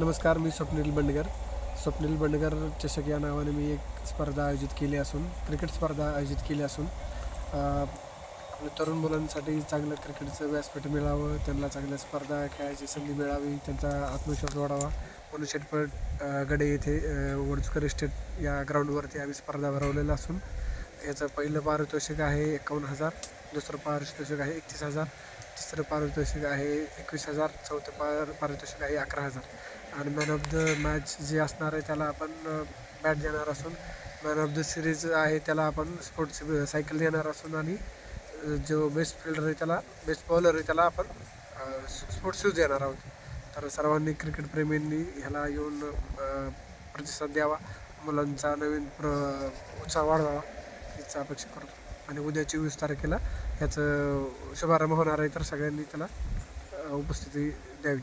नमस्कार मी स्वप्नील बंडगर. स्वप्नील बंडगर चषक या नावाने मी एक स्पर्धा आयोजित केली असून क्रिकेट स्पर्धा आयोजित केली असून आपल्या तरुण मुलांसाठी चांगलं क्रिकेटचं व्यासपीठ मिळावं त्यांना चांगल्या स्पर्धा खेळायची संधी मिळावी त्यांचा आत्मविश्वास वाढावा. म्हणून शेटपट गडे येथे वडचुकर इस्टेट या ग्राउंडवरती आम्ही स्पर्धा भरवलेला असून याचं पहिलं पारितोषिक आहे एकावन्न हजार दुसरं पारितोषिक आहे एकतीस हजार तिसरं पारितोषिक आहे एकवीस हजार चौथं पार पारितोषिक आहे अकरा हजार. आणि मॅन ऑफ द मॅच जे असणार आहे त्याला आपण बॅट देणार असून मॅन ऑफ द सिरीज आहे त्याला आपण स्पोर्ट्स सायकल देणार असून आणि जो बेस्ट फिल्डर आहे त्याला बेस्ट बॉलर आहे त्याला आपण स्पोर्ट्स शूज देणार आहोत. तर सर्वांनी क्रिकेटप्रेमींनी ह्याला येऊन प्रतिसाद द्यावा. मुलांचा नवीन प्र उत्साह वाढवावा हीच अपेक्षा करतो. आणि उद्या चोवीस तारखेला ह्याचं शुभारंभ होणार आहे तर सगळ्यांनी त्याला उपस्थिती द्यावी.